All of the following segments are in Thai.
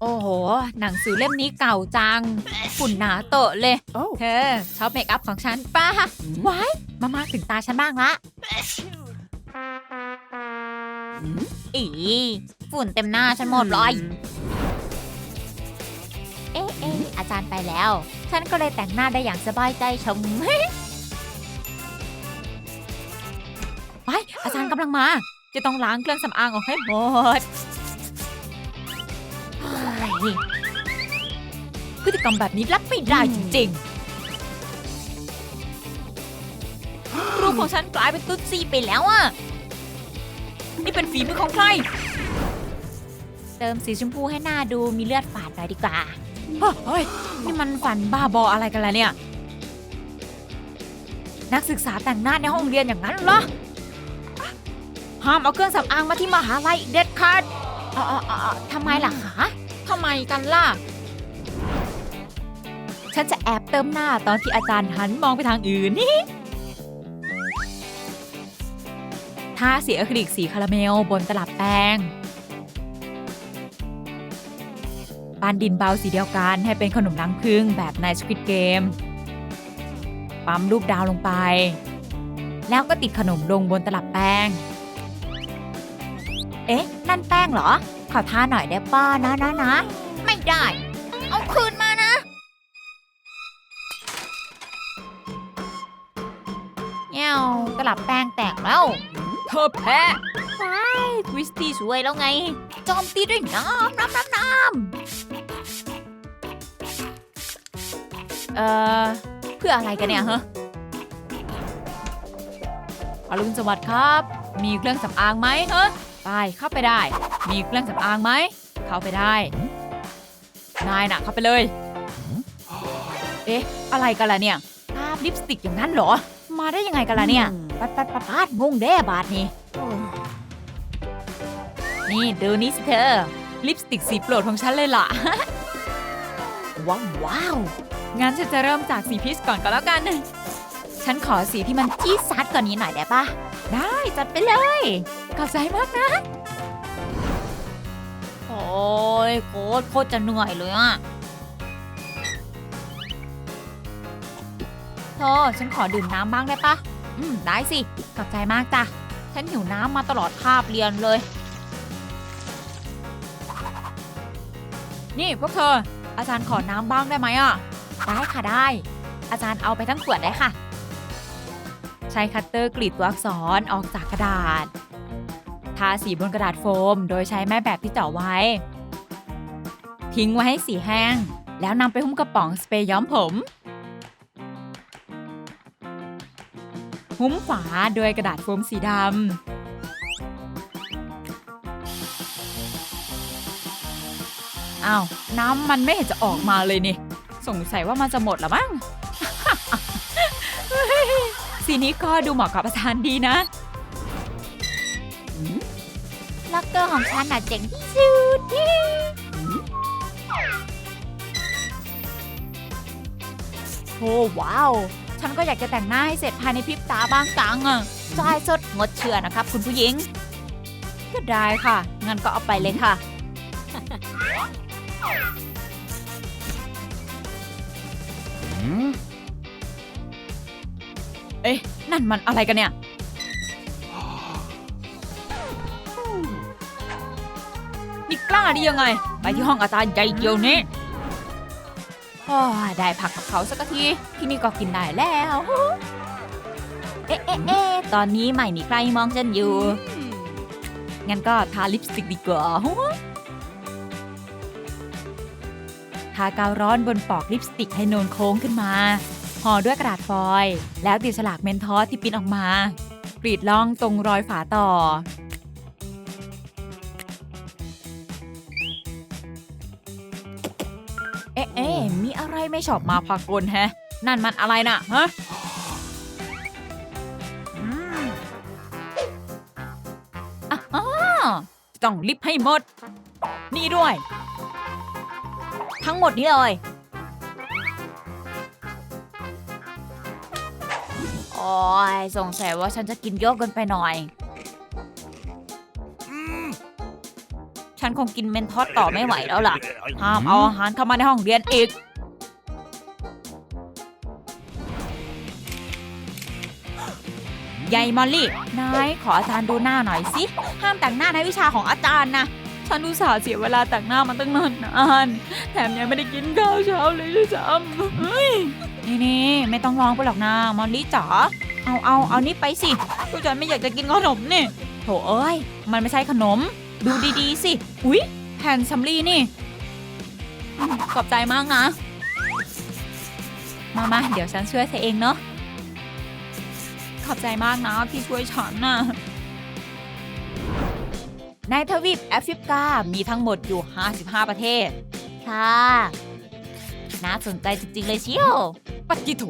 โอ้โห หนังสือเล่มนี้เก่าจัง ฝุ่นหนาเตอะเลย เธอชอบเมคอัพของฉันป้าว้ายมามาถึงตาฉันบ้างละ อีฝุ่นเต็มหน้าฉันหมดเลย เอ๊ะเอ๊ะอาจารย์ไปแล้ว ฉันก็เลยแต่งหน้าได้อย่างสบายใจชมไปอาจารย์กำลังมา จะต้องล้างเครื่องสำอางออกให้หมดเฮ้ยพฤติกรรมแบบนี้รับไม่ได้จริงๆ รูปของฉันกลายเป็นตุ๊ดซี่ไปแล้วอะนี่เป็นฝีมือของใคร เติมสีชมพูให้หน้าดูมีเลือดฝาดหน่อยดีกว่า เฮ้ย นี่มันฝันบ้าบออะไรกันล่ะเนี่ย นักศึกษาแต่งหน้าในห้องเรียนอย่างนั้นเหรอ ห้ามเอาเครื่องสำอางมาที่มหาลัยเด็ดขาดอ๋ออ๋ออ๋อทำไมล่ะคะ ทำไมกันล่ะ ฉันจะแอบเติมหน้าตอนที่อาจารย์หันมองไปทางอื่นนี่ทาสีอะคริลิกสีคาราเมลบนตลับแป้งปานดินเบาสีเดียวกันให้เป็นขนมลังพึ่งแบบในสควิตเกม ปั๊มรูปดาวลงไป แล้วก็ติดขนมลงบนตลับแป้ง เอ๊ะ นั่นแป้งเหรอ ขอทาหน่อยได้ป้านะนะนะ ไม่ได้ เอาคืนมานะ เงี้ยวตลับแป้งแตกแล้ว เธอแพ้ใช่ทวิสตี้สวยแล้วไง จอมตีด้วยน้ำน้ำน้ำน้ำเอ่อ เพื่ออะไรกันเนี่ยฮะอรุณสวัสดิ์ครับ มีเครื่องสำอางไหมฮะไปเข้าไปได้ มีเครื่องสำอางไหม เข้าไปได้ นายน่ะเข้าไปเลย เอ๊ะ อะไรกันล่ะเนี่ยทาลิปสติกอย่างนั้นเหรอ มาได้ยังไงกันล่ะเนี่ย ปัดปัดปัดปัดงงแด้บาทนี่ นี่ดูนี่สิเธอ ลิปสติกสีโปรดของฉันเลยล่ะ ว้าวว้าวงั้นฉันจะเริ่มจากสีพีชก่อนก็แล้วกัน ฉันขอสีที่มันจี๊ดซัดกว่านี้หน่อยได้ปะได้จัดไปเลยขอบใจมากนะ โคตรโคตรจะเหนื่อยเลยอะเธอฉันขอดื่มน้ำบ้างได้ปะอืม ได้สิขอบใจมากจ้ะ ฉันหิวน้ำมาตลอดคาบเรียนเลย นี่พวกเธอ อาจารย์ขอน้ำบ้างได้ไหมอะ ได้ค่ะได้ อาจารย์เอาไปทั้งขวดได้ค่ะ ใช้คัตเตอร์กรีดตัวอักษรออกจากกระดาษ ทาสีบนกระดาษโฟม โดยใช้แม่แบบที่เจาะไว้ ทิ้งไว้ให้สีแห้ง แล้วนำไปหุ้มกระป๋องสเปรย์ย้อมผม หุ้มฝาด้วยกระดาษโฟมสีดำอ้าวน้ำมันไม่เห็นจะออกมาเลยนี่ สงสัยว่ามันจะหมดแล้วมั้งสีนี้ก็ดูเหมาะกับอาจารย์ดีนะล็อกเกอร์ของฉันน่ะเจ๋งที่สุด โอ้ว้าว ฉันก็อยากจะแต่งหน้าให้เสร็จภายในพริบตาบ้างจังอะจ่ายสดงดเชื่อนะครับ คุณผู้หญิง ก็ได้ค่ะ งั้นก็เอาไปเลยค่ะ เอ๊ะ นั่นมันอะไรกันเนี่ยนี่กล้าได้ยังไง ไปที่ห้องอาจารย์ใหญ่เดียวนี้ โอ้ยได้ผักกับเขาสักทีที่นี่ก็กินได้แล้ว เอ๊ะเอ๊ะเอ๊ะตอนนี้ไม่มีใครมองฉันอยู่ งั้นก็ทาลิปสติกดีกว่าทากาวร้อนบนปอกลิปสติกให้โนนโค้งขึ้นมาห่อด้วยกระดาษฟอยล์แล้วติดฉลากเมนทอสที่ปิ้นออกมากรีดล่องตรงรอยฝาต่อ ไรไม่ชอบมาพากลแฮะ นั่นมันอะไรน่ะฮะอืมอะอ่าต้องลิปให้หมด นี่ด้วย ทั้งหมดนี้เลยโอ้ยสงสัยว่าฉันจะกินเยอะเกินไปหน่อย ฉันคงกินเมนทอสต่อไม่ไหวแล้วล่ะ ห้ามเอาอาหารเข้ามาในห้องเรียนอีก ยายมอลลี่ นายขออาจารย์ดูหน้าหน่อยสิ ห้ามแต่งหน้าในวิชาของอาจารย์นะ ฉันอุตส่าห์เสียเวลาแต่งหน้ามาตั้งนานนานแถมยังไม่ได้กินข้าวเช้าเลยด้วยซ้ำนี่นี่ไม่ต้องร้องไปหรอกนะมอลลี่จ๋า เอาเอาเอานี่ไปสิก็ฉันไม่อยากจะกินขนมนี่โถเอ้ย มันไม่ใช่ขนม ดูดีๆสิ อุ๊ย แผ่นสำลีนี่ ขอบใจมากนะ มามาเดี๋ยวฉันช่วยเธอเองเนาะ ขอบใจมากนะที่ช่วยฉันน่ะในทวีปแอฟริกา มีทั้งหมดอยู่ 55 ประเทศ ค่ะ น่าสนใจจริง ๆ เลยเชียวปฏิโถ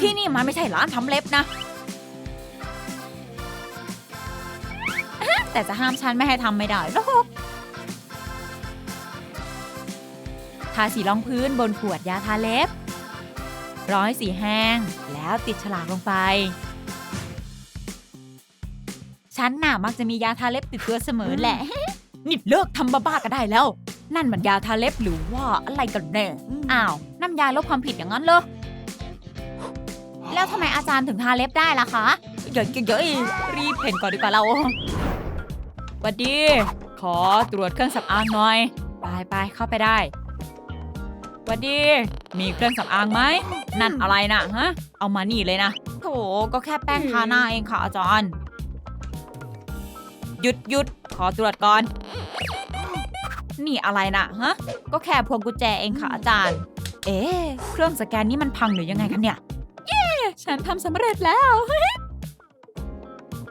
ที่นี่มันไม่ใช่ร้านทำเล็บนะ แต่จะห้ามฉันไม่ให้ทำไม่ได้หรอกทาสีรองพื้นบนขวดยาทาเล็บ ร้อยสีแห้ง แล้วติดฉลากลงไป ฉันน่ะมักจะมียาทาเล็บติดตัวเสมอแหละนี่เลิกทำบ้าๆก็ได้แล้ว นั่นมันยาทาเล็บหรือว่าอะไรกันแน่อ้าวน้ำยาลบความผิดอย่างนั้นเหรอแล้วทำไมอาจารย์ถึงทาเล็บได้ล่ะคะเดี๋ยวเดี๋ยวรีบเห็นก่อนดีกว่าเราหวัดดี ขอตรวจเครื่องสำอางหน่อย ไปไปเข้าไปได้หวัดดี มีเครื่องสำอางไหม นั่นอะไรนะฮะ เอามานี่เลยนะโถก็แค่แป้งทาหน้าเองค่ะอาจารย์ หยุดหยุดขอตรวจก่อน นี่อะไรนะฮะ ก็แค่พวงกุญแจเองค่ะอาจารย์ เอ๊ะเครื่องสแกนนี่มันพังหรือยังไงกันเนี่ย เย้ ฉันทำสำเร็จแล้ว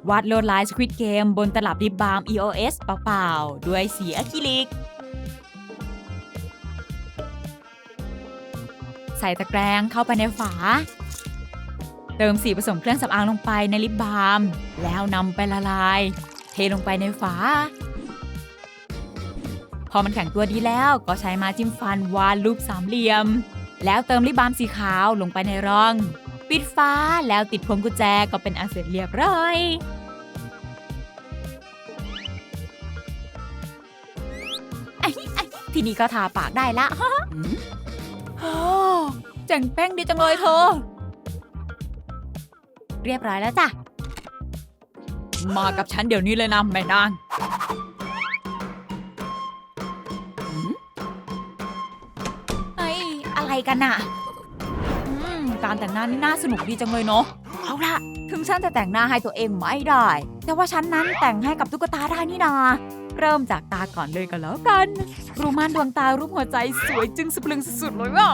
วาดลวดลายสควิตเกมบนตลับดิบบาล์ม EOS เปล่าๆ ด้วยสีอะคริลิก ใส่ตะแกรงเข้าไปในฝา เติมสีผสมเครื่องสำอางลงไปในลิปบาล์มแล้วนำไปละลาย ลงไปในฝา พอมันแข็งตัวดีแล้วก็ใช้มาจิ้มฟันวาดรูปสามเหลี่ยม แล้วเติมลิบามสีขาวลงไปในร่อง ปิดฟ้าแล้วติดพวงกุญแจก็เป็นอันเสร็จเรียบร้อยทีนี้ก็ทาปากได้ละฮะโอ้แจ่งแป้งดีจังเลยเธอ เรียบร้อยแล้วจ้ะ มากับฉันเดี๋ยวนี้เลยนะแม่นางหืมเฮ้ยอะไรกันน่ะอืมการแต่งหน้านี่น่าสนุกดีจังเลยเนาะ เอาล่ะถึงฉันจะแต่งหน้าให้ตัวเองไม่ได้ แต่ว่าฉันนั้นแต่งให้กับตุ๊กตาได้นี่นา เริ่มจากตาก่อนเลยก็แล้วกัน รูปม่านดวงตารูปหัวใจสวยจึงสะพรึงสุดๆเลยอะ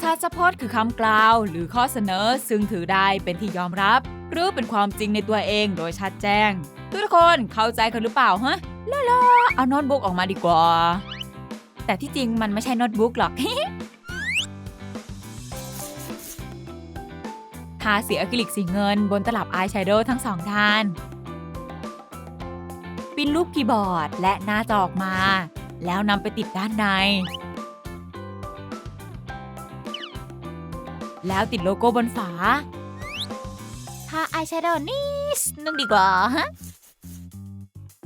ซาสพอดคือคำกล่าว หรือข้อเสนอซึ่งถือได้เป็นที่ยอมรับห รือเป็นความจริงในตัวเองโดยชัดแจ้ง ทุกคนเข้าใจกันหรือเปล่าฮะล่าลาเอาโน้ตบุ๊กออกมาดีกว่า แต่ที่จริงมันไม่ใช่โน้ตบุ๊กหรอกทาสีอะคริลิกสีเงินบนตลับอายแชโดว์ทั้งสองด้านปิ้นรูปคีย์บอร์ดและหน้าจอออกมา แล้วนำไปติดด้านใน แล้วติดโลโก้บนฝา อายแชโดว์นิดนึงดีกว่าฮะ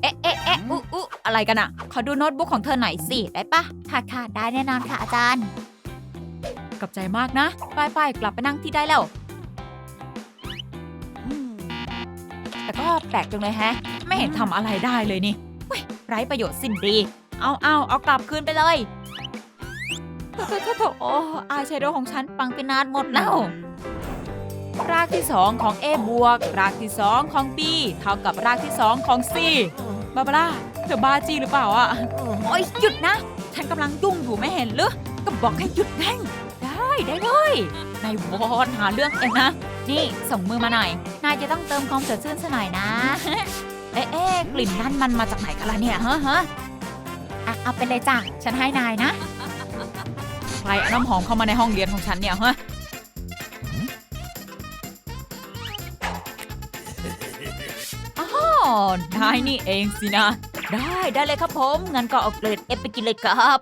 เอ๊ะเอ๊ะเอ๊ะอุ๊อุ๊อะไรกันอะขอดูโน้ตบุ๊กของเธอหน่อยสิ ได้ปะค่ะค่ะได้แน่นอนค่ะอาจารย์ขอบใจมากนะ ไปไปกลับไปนั่งที่ได้แล้ว แต่ก็แปลกจังเลยแฮะ ไม่เห็นทำอะไรได้เลยนี่เว้ยไร้ประโยชน์สิ้นดี เอาเอาเอากลับคืนไปเลยโถโถโถโถโอ้อายแชโดว์ของฉันปังไปนานหมดแล้ว รากที่ 2 ของ A บวก รากที่ 2 ของ B เท่ากับรากที่ 2 ของ C บาบาร่าเธอบ้าจีหรือเปล่าอะ โอ๊ยหยุดนะ ฉันกำลังยุ่งอยู่ไม่เห็นหรือก็บอกให้หยุดไงได้ได้เลยนายวอนหาเรื่องเองนะ นี่ส่งมือมาหน่อย นายจะต้องเติมความสดชื่นซะหน่อยนะ เอ๊ะเอ๊ะกลิ่นนั่นมันมาจากไหนกันล่ะเนี่ยฮะฮะอะเอาไปเลยจ้ะ ฉันให้นายนะ ใครเอาน้ำหอมเข้ามาในห้องเรียนของฉันเนี่ยฮะ นายนี่เองสินะ ได้ได้เลยครับผม งั้นก็เอาเกรดเอฟไปกินเลยครับ